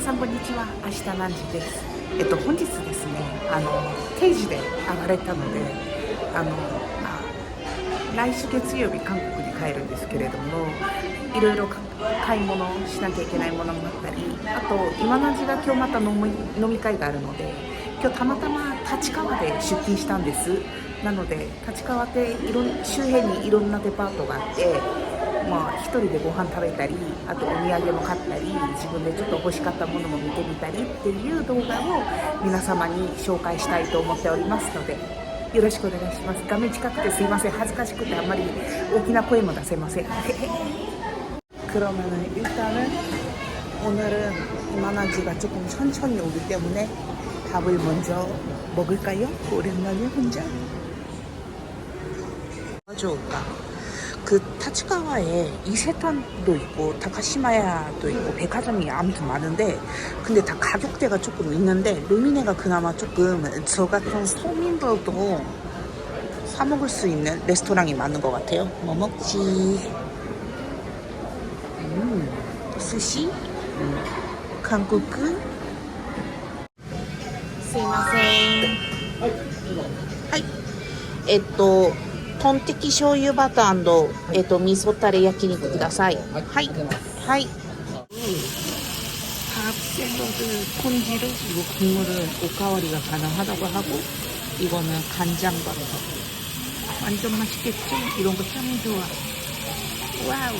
さんこんにちは。明日何時です？えっと本日ですねあの定時で上がれたのであのあ来週月曜日韓国に帰るんですけれどもいろいろ買い物しなきゃいけないものもあったりあと今の時が今日また飲み飲み会があるので今日たまたま立川で出勤したんです。なので立川っていろん周辺にいろんなデパートがあってまあ、一人でご飯食べたりあとお土産も買ったり自分でちょっと欲しかったものも見てみたりっていう動画を皆様に紹介したいと思っておりますのでよろしくお願いします画面近くてすいません恥ずかしくてあんまり大きな声も出せません 그러면은 일단은 오늘은 이만한지가 조금 천천히 오기 때문에 밥을 먼저 먹을까요? 오랜만에 혼자 뭐 좋을까? 그 타치가와에 이세탄도 있고 다카시마야도 있고 백화점이 아무튼 많은데 근데 다 가격대가 조금 있는데 루미네가 그나마 조금 저 같은 서민들도 사 먹을 수 있는 레스토랑이 많은 것 같아요. 뭐 먹지? 음, 스시? 음, 한국 すいませんはいえっと トンテキ醤油バターえっと味噌タレ焼肉くださいはいはい밥 샐러드 콘지를 그리고 국물은 오카와리가 가능하다고 하고 이거는 간장밥 완전 맛있겠죠? 이런 거 참 좋아 와우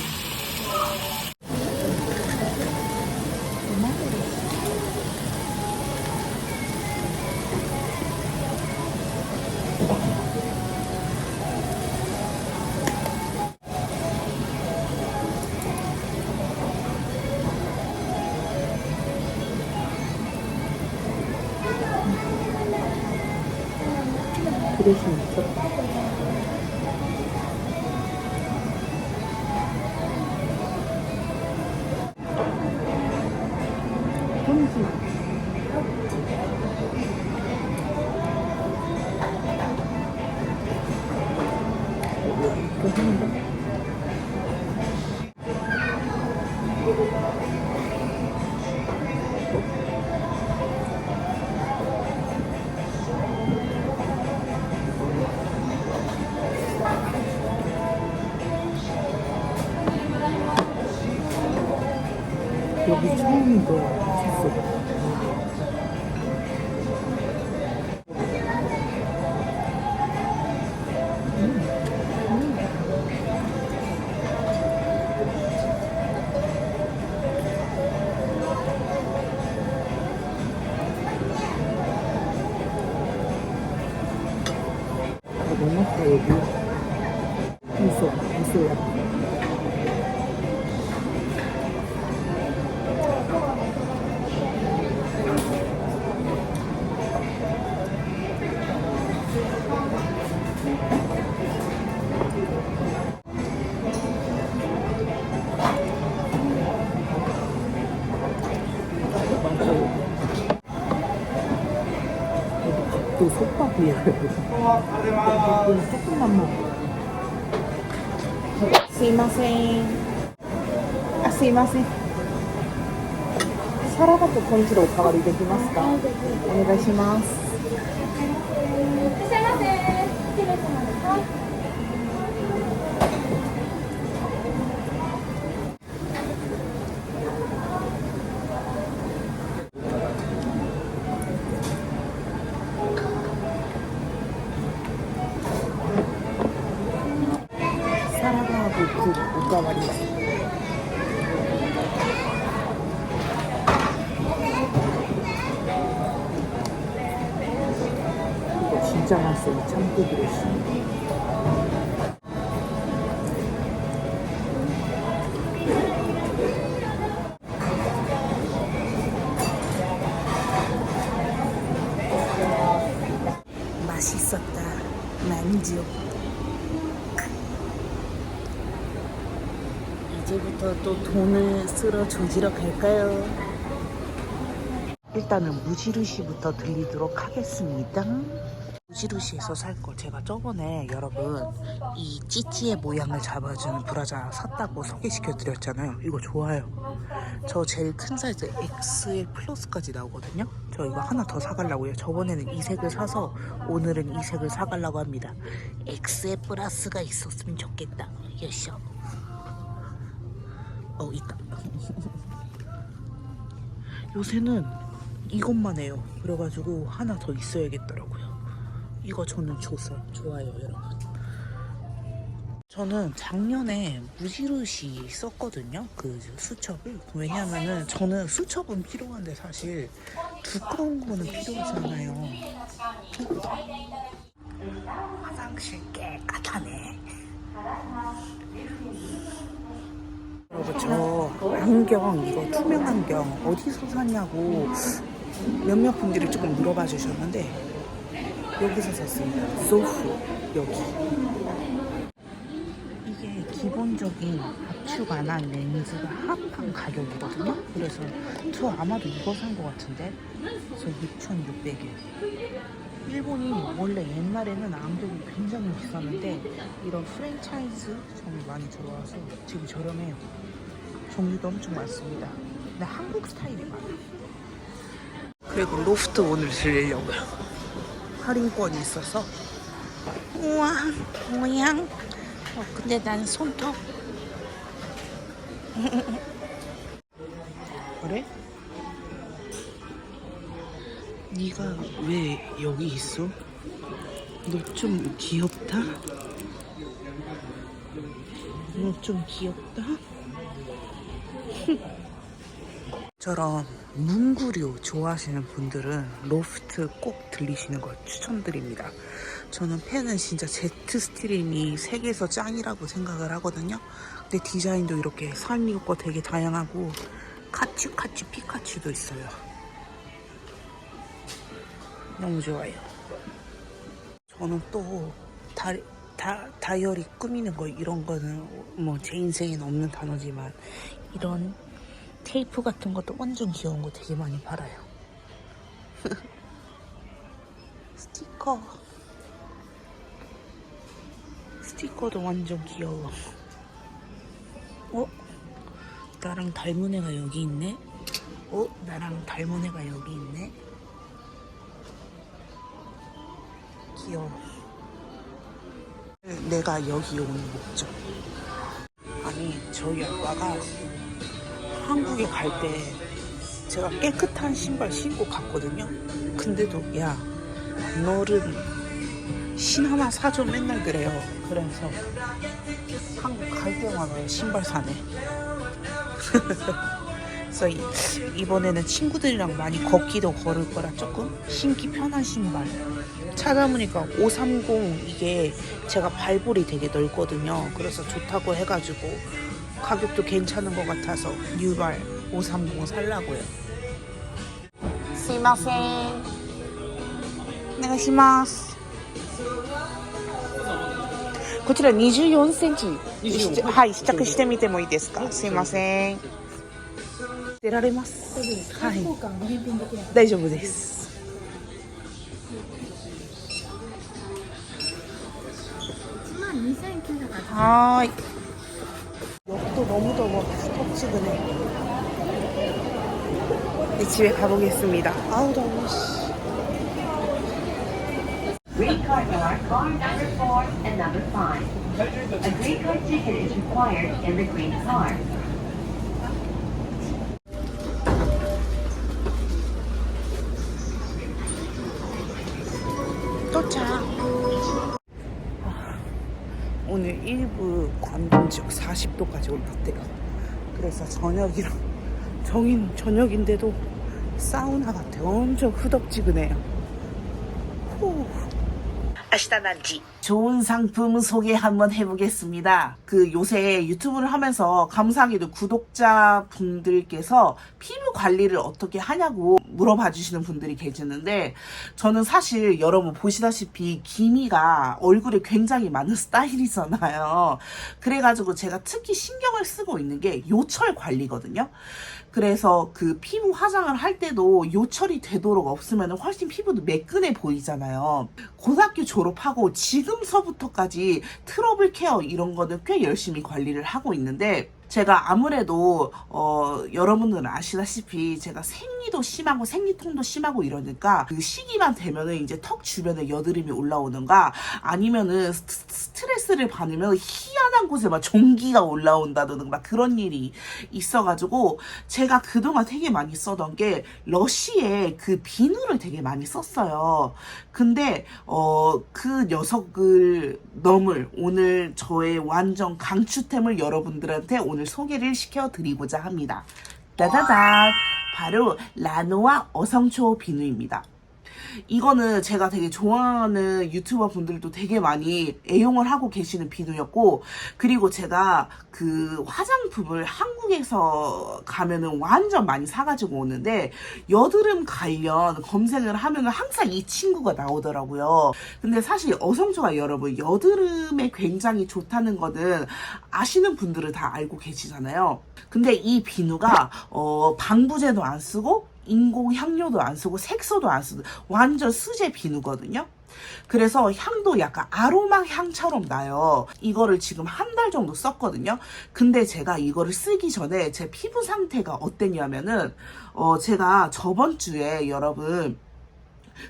그릇이 여기 いう。すいません。あ、すいません。サラダと豚汁お代わりできますか？お願いします。いらっしゃいませ。 이 참깨그릇이. 맛있었다. 만족. 이제부터 또 돈을 쓸어 조지러 갈까요? 일단은 무지루시부터 들리도록 하겠습니다. 무지루시에서 살거 제가 저번에 여러분 이 찌찌의 모양을 잡아주는 브라자 샀다고 소개시켜 드렸잖아요. 이거 좋아요. 저 제일 큰 사이즈 XL 플러스까지 나오거든요. 저 이거 하나 더 사가려고요. 저번에는 이 색을 사서 오늘은 이 색을 사가려고 합니다. XL 플러스가 있었으면 좋겠다. 여쇼 어 있다. 요새는 이것만 해요. 그래가지고 하나 더 있어야겠더라고요 이거 저는 좋서 좋아요 여러분. 저는 작년에 무지릇이 썼거든요 그 수첩을. 왜냐면은 저는 수첩은 필요한데 사실 두꺼운 거는 필요하잖아요. 화장실 깨끗하네. 여러분 저 안경 이거 투명 안경 어디서 샀냐고 몇몇 분들이 조금 물어봐 주셨는데 여기서 샀습니다. 소프 여기. 이게 기본적인 압축 안 한 렌즈가 합한 가격이거든요. 그래서 저 아마도 이거 산 것 같은데. 그래서 6,600엔. 일본이 원래 옛날에는 암벽이 굉장히 비쌌는데 이런 프랜차이즈 점이 많이 들어와서 지금 저렴해요. 종류도 엄청 많습니다. 근데 한국 스타일이 많아요. 그리고 로프트 오늘 들리려고요. 할인권이 있어서 우와 모양 어, 근데 난 손톱 그래? 네가 왜 여기 있어? 너 좀 귀엽다? 너 좀 귀엽다? 저런 문구류 좋아하시는 분들은 로프트 꼭 들리시는 걸 추천드립니다. 저는 펜은 진짜 제트 스트림이 세계에서 짱이라고 생각을 하거든요. 근데 디자인도 이렇게 거 되게 다양하고 카츄 카츄 피카츄도 있어요. 너무 좋아요. 저는 또 다, 다, 다이어리 꾸미는 거 이런 거는 뭐 제 인생에는 없는 단어지만 이런 테이프 같은 것도 완전 귀여운 거 되게 많이 팔아요. 스티커. 스티커도 완전 귀여워. 어? 나랑 닮은 애가 여기 있네? 어? 나랑 닮은 애가 여기 있네? 귀여워. 내가 여기 온 목적. 아니, 저희 아빠가 한국에 갈 때 제가 깨끗한 신발 신고 갔거든요. 근데도 야 너는 신 하나 사줘 맨날 그래요. 그래서 한국 갈 때마다 신발 사네. 그래서 이- 이번에는 친구들이랑 많이 걷기도 걸을 거라 조금 신기 편한 신발 찾아보니까 530 이게 제가 발볼이 되게 넓거든요. 그래서 좋다고 해가지고 가격도 괜찮은 것 같아서 뉴발 530 살라고요. 스미마셍. 오네가시마스. こちら24センチはい試着してみてもいいですかすいません出られますはい交換返品できない大丈夫です1万2980はーい 여기도 너무 더워 덥지근해 네, 집에 가보겠습니다 아우 더워 씨. Green card are car number four and number five. A green card ticket is required in the green car. 40도까지 올랐대요. 그래서 저녁이랑 정인 저녁인데도 사우나 같아요. 엄청 후덥지근해요. 후. 아시다난지 좋은 상품 소개 한번 해보겠습니다. 그 요새 유튜브를 하면서 감사하게도 구독자 분들께서 피부 관리를 어떻게 하냐고 물어봐 주시는 분들이 계시는데 저는 사실 여러분 보시다시피 기미가 얼굴에 굉장히 많은 스타일이잖아요. 그래가지고 제가 특히 신경을 쓰고 있는 게 요철 관리거든요. 그래서 그 피부 화장을 할 때도 요철이 되도록 없으면 훨씬 피부도 매끈해 보이잖아요. 고등학교 졸업하고 지금서부터까지 트러블 케어 이런 거는 꽤 열심히 관리를 하고 있는데 제가 아무래도 어 여러분들은 아시다시피 제가 생리도 심하고 생리통도 심하고 이러니까 그 시기만 되면은 이제 턱 주변에 여드름이 올라오는가 아니면은 스- 스트레스를 받으면 희한한 곳에 막 종기가 올라온다든가 막 그런 일이 있어가지고 제가 그동안 되게 많이 써던 게 러쉬의 그 비누를 되게 많이 썼어요. 근데 어 그 녀석을 넘을 오늘 저의 완전 강추템을 여러분들한테 오늘 소개를 시켜드리고자 합니다. 따다단 바로 라노아 어성초 비누입니다. 이거는 제가 되게 좋아하는 유튜버 분들도 되게 많이 애용을 하고 계시는 비누였고, 그리고 제가 그 화장품을 한국에서 가면은 완전 많이 사가지고 오는데, 여드름 관련 검색을 하면은 항상 이 친구가 나오더라고요. 근데 사실 어성초가 여러분, 여드름에 굉장히 좋다는 거는 아시는 분들은 다 알고 계시잖아요. 근데 이 비누가, 어, 방부제도 안 쓰고, 인공 향료도 안 쓰고 색소도 안 쓰고 완전 수제 비누거든요. 그래서 향도 약간 아로마 향처럼 나요. 이거를 지금 한 달 정도 썼거든요. 근데 제가 이거를 쓰기 전에 제 피부 상태가 어땠냐면은 어 제가 저번 주에 여러분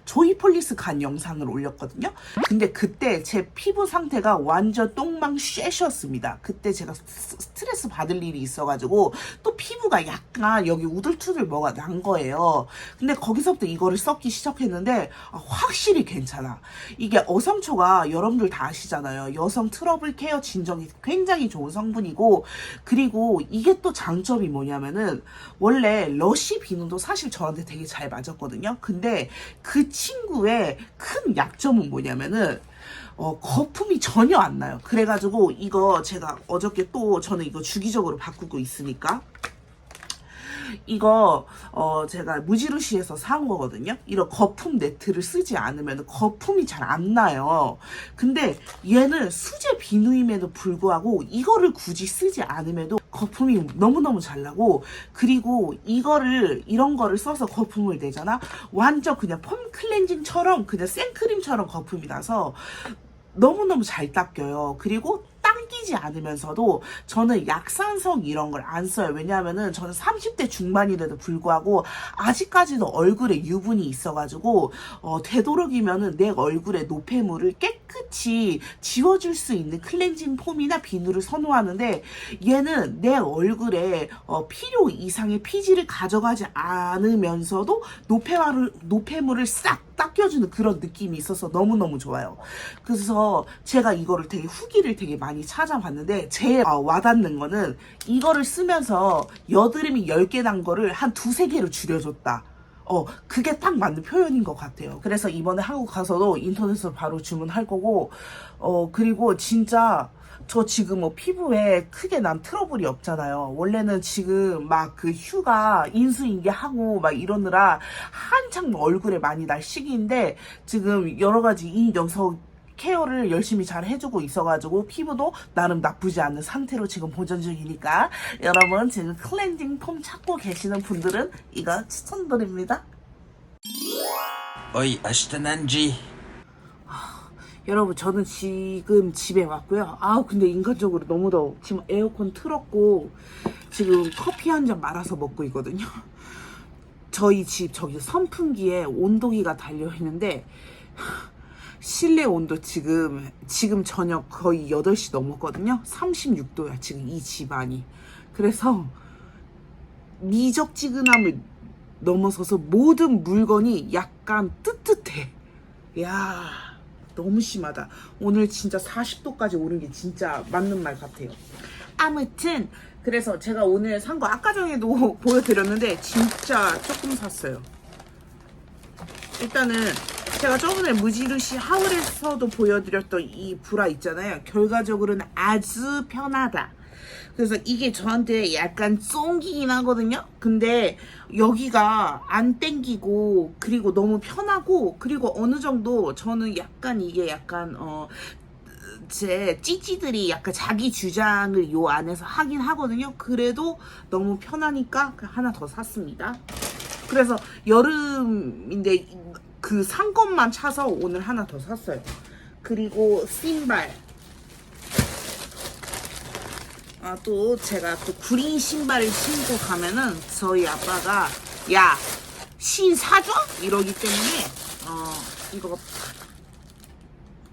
조이폴리스 간 영상을 올렸거든요. 근데 그때 제 피부 상태가 완전 똥망 쉐셨습니다. 그때 제가 스- 스트레스 받을 일이 있어가지고 또 피부가 약간 여기 우들투들 뭐가 난 거예요. 근데 거기서부터 이거를 썼기 시작했는데 아, 확실히 괜찮아. 이게 어성초가 여러분들 다 아시잖아요. 여성 트러블 케어 진정이 굉장히 좋은 성분이고 그리고 이게 또 장점이 뭐냐면은 원래 러쉬 비누도 사실 저한테 되게 잘 맞았거든요. 근데 그 친구의 큰 약점은 뭐냐면은 어, 거품이 전혀 안 나요. 그래가지고 이거 제가 어저께 또 저는 이거 주기적으로 바꾸고 있으니까 이거 어 제가 무지루시에서 사온 거거든요. 이런 거품 네트를 쓰지 않으면 거품이 잘 안 나요. 근데 얘는 수제 비누임에도 불구하고 이거를 굳이 쓰지 않음에도 거품이 너무너무 잘 나고 그리고 이거를 이런 거를 써서 거품을 내잖아. 완전 그냥 폼 클렌징처럼 그냥 생크림처럼 거품이 나서 너무너무 잘 닦여요. 그리고 당기지 않으면서도 저는 약산성 이런 걸 안 써요. 왜냐하면은 저는 30대 중반인데도 불구하고 아직까지도 얼굴에 유분이 있어가지고 어, 되도록이면은 내 얼굴에 노폐물을 깨끗이 지워줄 수 있는 클렌징 폼이나 비누를 선호하는데 얘는 내 얼굴에 어, 필요 이상의 피지를 가져가지 않으면서도 노폐물을 노폐물을 싹 닦여주는 그런 느낌이 있어서 너무너무 좋아요. 그래서 제가 이거를 되게 후기를 되게 많이 찾아봤는데 제일 어, 와닿는 거는 이거를 쓰면서 여드름이 10개 난 거를 한 두세 개로 줄여줬다. 어, 그게 딱 맞는 표현인 것 같아요. 그래서 이번에 한국 가서도 인터넷으로 바로 주문할 거고, 어, 그리고 진짜 저 지금 뭐 피부에 크게 난 트러블이 없잖아요. 원래는 지금 막 그 휴가 인수인계 하고 막 이러느라 한창 뭐 얼굴에 많이 날 시기인데 지금 여러 가지 이 녀석 케어를 열심히 잘 해주고 있어가지고 피부도 나름 나쁘지 않은 상태로 지금 보존 중이니까 여러분 지금 클렌징 폼 찾고 계시는 분들은 이거 추천드립니다. 어이 아시다난지 아, 여러분 저는 지금 집에 왔고요. 아 근데 인간적으로 너무 더워. 지금 에어컨 틀었고 지금 커피 한 잔 말아서 먹고 있거든요. 저희 집 저기 선풍기에 온도기가 달려 있는데 실내 온도 지금 지금 저녁 거의 8시 넘었거든요. 36도야 지금 이 집안이. 그래서 미적지근함을 넘어서서 모든 물건이 약간 뜨뜻해. 야 너무 심하다. 오늘 진짜 40도까지 오른 게 진짜 맞는 말 같아요. 아무튼 그래서 제가 오늘 산 거 아까 전에도 보여드렸는데 진짜 조금 샀어요. 일단은 제가 저번에 무지르시 하울에서도 보여드렸던 이 브라 있잖아요. 결과적으로는 아주 편하다. 그래서 이게 저한테 약간 쫑기긴 하거든요. 근데 여기가 안 땡기고 그리고 너무 편하고 그리고 어느 정도 저는 약간 이게 약간 어. 제 찌찌들이 약간 자기 주장을 요 안에서 하긴 하거든요. 그래도 너무 편하니까 하나 더 샀습니다. 그래서 여름인데 그 산 것만 차서 오늘 하나 더 샀어요. 그리고 신발. 아, 또 제가 또 구린 신발을 신고 가면은 저희 아빠가 야, 신 사줘? 이러기 때문에 어, 이거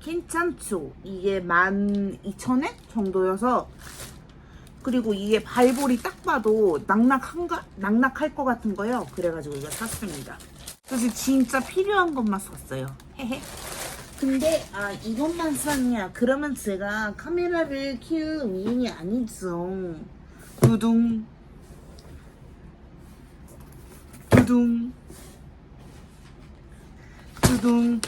괜찮죠? 이게 12,000원 정도여서 그리고 이게 발볼이 딱 봐도 낙낙한가? 낙낙할 것 같은 거요. 그래가지고 이거 샀습니다. 그래서 진짜 필요한 것만 샀어요. 헤헤. 근데 아 이것만 샀냐? 그러면 제가 카메라를 키울 위인이 아니죠. 두둥. 두둥. 두둥.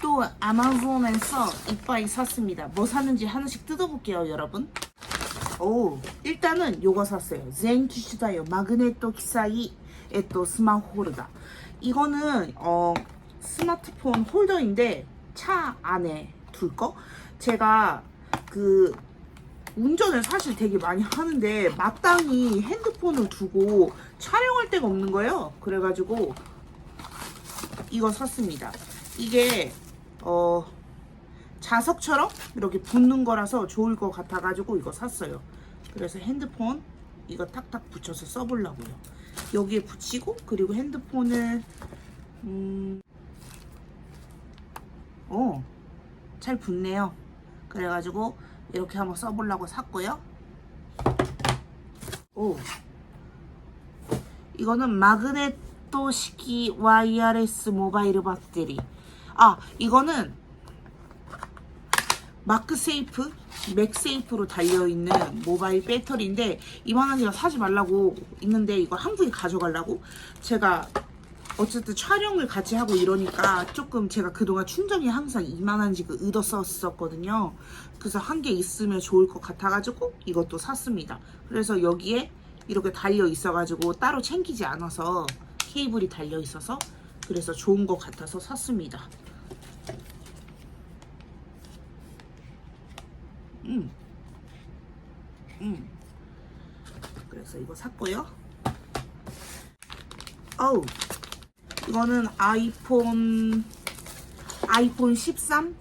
또 아마존에서 이빠이 샀습니다. 뭐 샀는지 하나씩 뜯어볼게요, 여러분. 오, 일단은 요거 샀어요. 젠투슈다요 마그네토 키사이 에또 스마트 홀더. 이거는 어 스마트폰 홀더인데 차 안에 둘 거. 제가 그 운전을 사실 되게 많이 하는데 마땅히 핸드폰을 두고 촬영할 데가 없는 거예요. 그래가지고 이거 샀습니다. 이게 어 자석처럼 이렇게 붙는 거라서 좋을 것 같아가지고 이거 샀어요. 그래서 핸드폰 이거 탁탁 붙여서 써보려고요. 여기에 붙이고 그리고 핸드폰을 음, 어, 잘 붙네요. 그래가지고 이렇게 한번 써보려고 샀고요. 오, 이거는 마그네토式 와이어레스 모바일 배터리. 아, 이거는 마크세이프, 맥세이프로 달려있는 모바일 배터리인데 이만한 제가 사지 말라고 있는데 이거 한국에 가져가려고 제가 어쨌든 촬영을 같이 하고 이러니까 조금 제가 그동안 충전이 항상 이만한지그 의도 썼었거든요. 그래서 한 개 있으면 좋을 것 같아가지고 이것도 샀습니다. 그래서 여기에 이렇게 달려 있어가지고 따로 챙기지 않아서 케이블이 달려 있어서 그래서 좋은 것 같아서 샀습니다. 음. 그래서 이거 샀고요. 어우. 이거는 아이폰 아이폰 13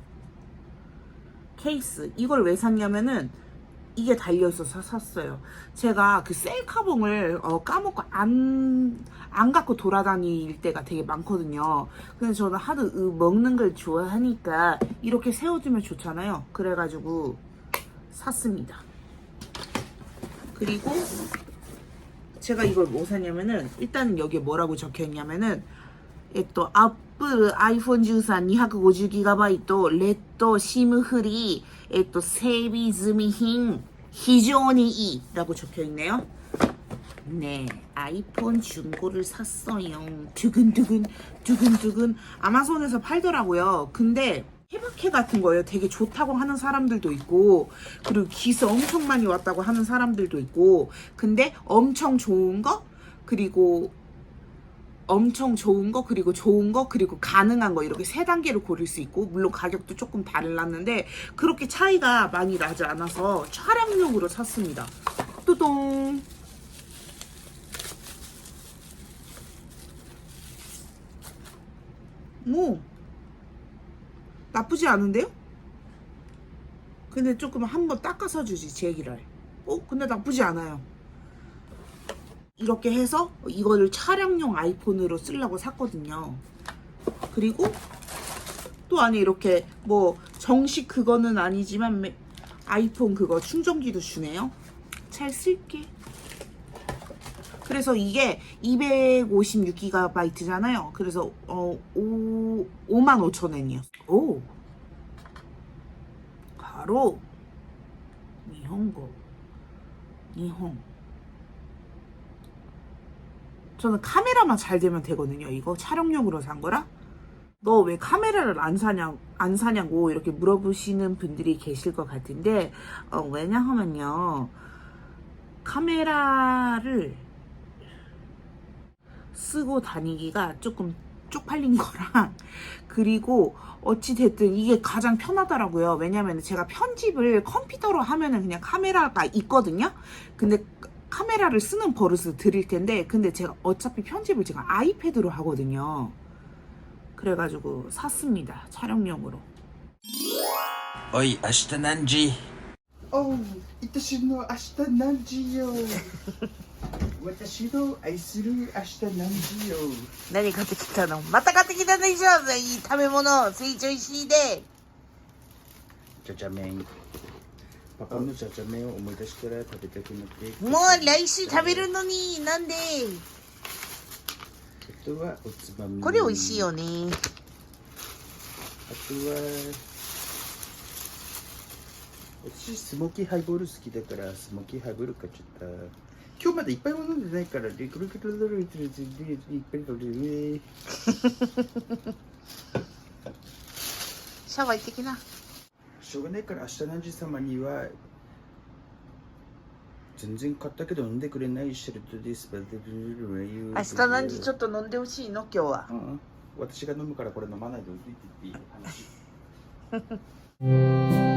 케이스. 이걸 왜 샀냐면은 이게 달려 있어서 샀어요. 제가 그 셀카봉을 어, 까먹고 안, 안 갖고 돌아다닐 때가 되게 많거든요. 근데 저는 하도 으, 먹는 걸 좋아하니까 이렇게 세워주면 좋잖아요. 그래가지고 샀습니다. 그리고 제가 이걸 뭐 샀냐면은 일단은 여기에 뭐라고 적혀 있냐면은 えっと、Apple iPhone 13 250GB レッド SIM フリー、えっと、整備済み品非常にいい 라고 적혀 있네요. 네, 아이폰 중고를 샀어요. 두근두근, 두근두근. 아마존에서 팔더라고요. 근데 케바케 같은 거예요. 되게 좋다고 하는 사람들도 있고, 그리고 기스 엄청 많이 왔다고 하는 사람들도 있고, 근데 엄청 좋은 거, 그리고 엄청 좋은 거 그리고 좋은 거 그리고 가능한 거 이렇게 세 단계로 고를 수 있고 물론 가격도 조금 달랐는데 그렇게 차이가 많이 나지 않아서 촬영용으로 샀습니다. 뚜동. 뭐 나쁘지 않은데요? 근데 조금 한번 닦아서 주지 제기를. 어? 근데 나쁘지 않아요. 이렇게 해서 이거를 촬영용 아이폰으로 쓰려고 샀거든요. 그리고 또 안에 이렇게 뭐 정식 그거는 아니지만 매- 아이폰 그거 충전기도 주네요. 잘 쓸게. 그래서 이게 256GB잖아요. 그래서 어 5, 5만 5천 원이요. 오. 바로 일본어. 일본. 저는 카메라만 잘 되면 되거든요. 이거 촬영용으로 산 거라. 너 왜 카메라를 안 사냐 안 사냐고 이렇게 물어보시는 분들이 계실 것 같은데 어, 왜냐하면요 카메라를 쓰고 다니기가 조금 쪽팔린 거랑 그리고 어찌됐든 이게 가장 편하더라고요. 왜냐면 제가 편집을 컴퓨터로 하면은 그냥 카메라가 있거든요. 근데 카메라를 쓰는 버릇을 드릴 텐데 근데 제가 어차피 편집을 제가 아이패드로 하거든요. 그래가지고 샀습니다 촬영용으로. 어이 아시다 난지. 어우 이따시노 아시다 난지요. 私の愛する明日何時よ。何買ってきたの？また買ってきたでしょいい食べ物成長しいでじゃじゃ麺。パパのじゃじゃ麺を思い出したら食べたくなって。もう来週食べるのになんで？あとはおつまみ。これ美味しいよねあとは、私スモーキーハイボール好きだからスモーキーハイボール買っちゃった。今日までいっぱい飲んでないから、リクルクルドルドルドルいっぱい飲んでシャワー行ってきな。しょうがないから明日のじ様には、全然買ったけど飲んでくれないシェルトです。明日何時ちょっと飲んでほしいの今日は、うん。私が飲むからこれ飲まないでおいてっていう話。